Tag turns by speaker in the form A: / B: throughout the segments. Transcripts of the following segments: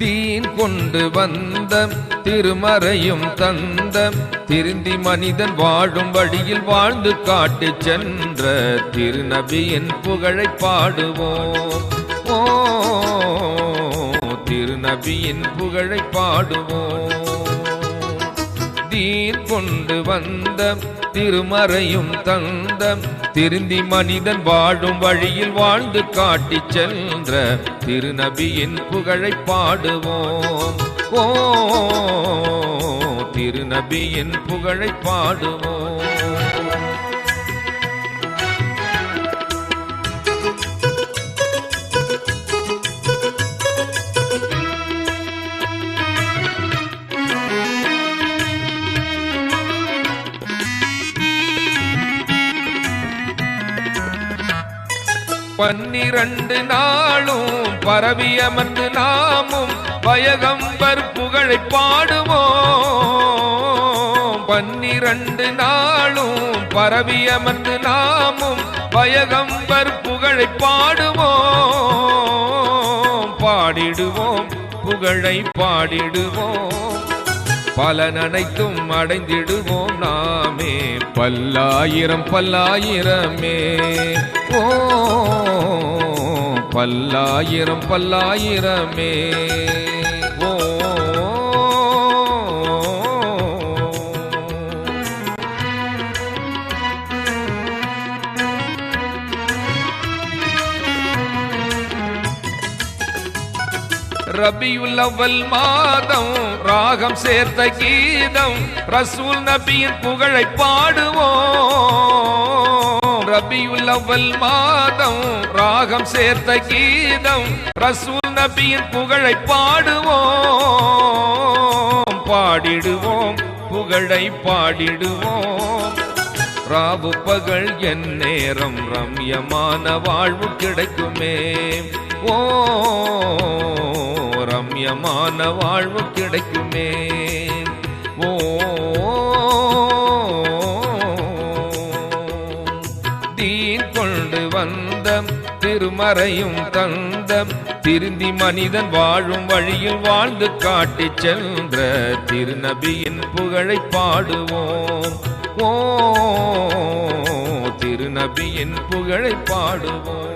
A: தீன் கொண்டு வந்த திருமறையும் தந்த திருந்தி மனிதன் வாழும் வழியில் வாழ்ந்து காட்டு சென்ற திருநபியின் புகழை பாடுவோம். ஓ திருநபியின் புகழை பாடுவோம். தீன் கொண்டு வந்த திருமறையும் தந்த திருந்தி மனிதன் வாழும் வழியில் வாழ்ந்து காட்டி சென்ற திருநபியின் புகழை பாடுவோம். ஓ திருநபியின் புகழை பாடுவோம். பன்னிரண்டு நாளும் பரவியமர்ந்து நாமும் பயகம்பர் புகழை பாடுவோம். பன்னிரண்டு நாளும் பரவியமர்ந்து நாமும் பயகம்பர் புகழை பாடுவோம். பாடிடுவோம் புகழை பாடிடுவோம். பல நனைத்தும் அடைந்திடுவோம் நாமே. பல்லாயிரம் பல்லாயிரமே. ஓ பல்லாயிரம் பல்லாயிரமே. ஓ மாதம் ராகம் சேர்த்த கீதம் ரசூல் நபியின் புகழை பாடுவோம். ரபியுல் மாதம் ராகம் சேர்த்த கீதம் ரசூல் நபியின் புகழை பாடுவோம். பாடிடுவோம் புகழை பாடிடுவோம். ராவு பகல் என் நேரம் ரம்யமான வாழ்வு கிடைக்குமே. ஓ ரம்யமான வாழ்வு கிடைக்குமே. ஓ. தீன் கொண்டு வந்த திருமறையும் தந்த திருந்தி மனிதன் வாழும் வழியில் வாழ்ந்து காட்டி சென்ற திருநபியின் புகழை பாடுவோம். ஓ திருநபியின் புகழை பாடுவோம்.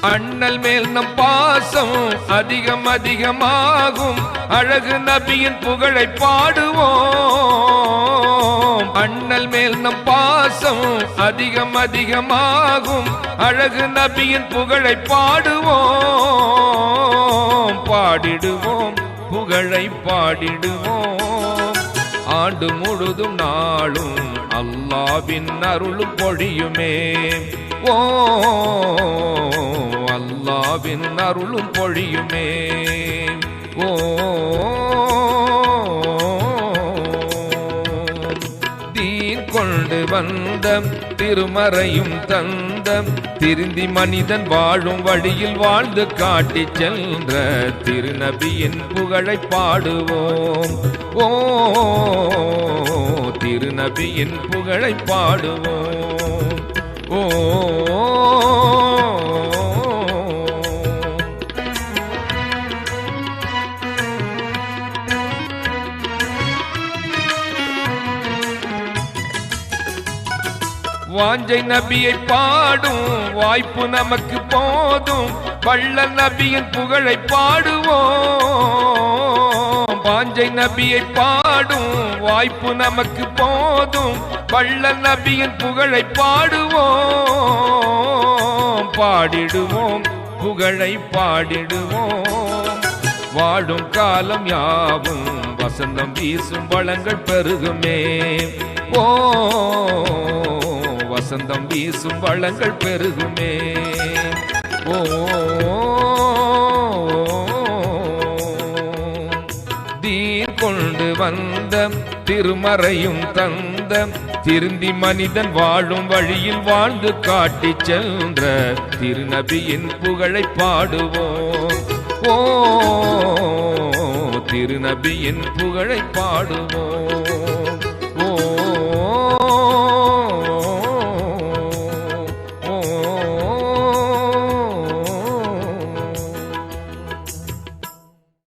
A: அண்ணல் மேல் நம் பாசம் அதிகம் அதிகமாகும். அழகு நபியின் புகழை பாடுவோம். அண்ணல் மேல் நம் பாசம் அதிகம் அதிகமாகும். அழகு நபியின் புகழை பாடுவோம். பாடிடுவோம் புகழை பாடிடுவோம். ஆண்டு முழுதும் நாளும் அல்லாவின் அருளும் பொழியுமே. ஓ பின் அருளும் பொழியுமே. ஓ. தீன் கொண்டு வந்த திருமறையும் தந்த திருந்தி மனிதன் வாழும் வழியில் வாழ்ந்து காட்டி சென்ற திருநபியின் புகழை பாடுவோம். ஓ. திருநபியின் புகழை பாடுவோம். ஓ. வாஞ்சை நபியை பாடும் வாய்ப்பு நமக்கு போதும். பள்ள நபியின் புகழை பாடுவோம். வாஞ்சை நபியை பாடும் வாய்ப்பு நமக்கு போதும். பள்ள நபியின் புகழை பாடுவோம். பாடிடுவோம் புகழை பாடிடுவோம். வாழும் காலம் யாவும் வசந்தம் வீசும் வளங்கள் பெருகுமே. ஓ வசந்தம் வீசும் வளங்கள் பெருகுமே. ஓ தீர் கொண்டு வந்த திருமறையும் தந்த திருந்தி மனிதன் வாழும் வழியில் வாழ்ந்து காட்டி சென்ற திருநபியின் புகழை பாடுவோம். ஓ திருநபியின் புகழை பாடுவோம்.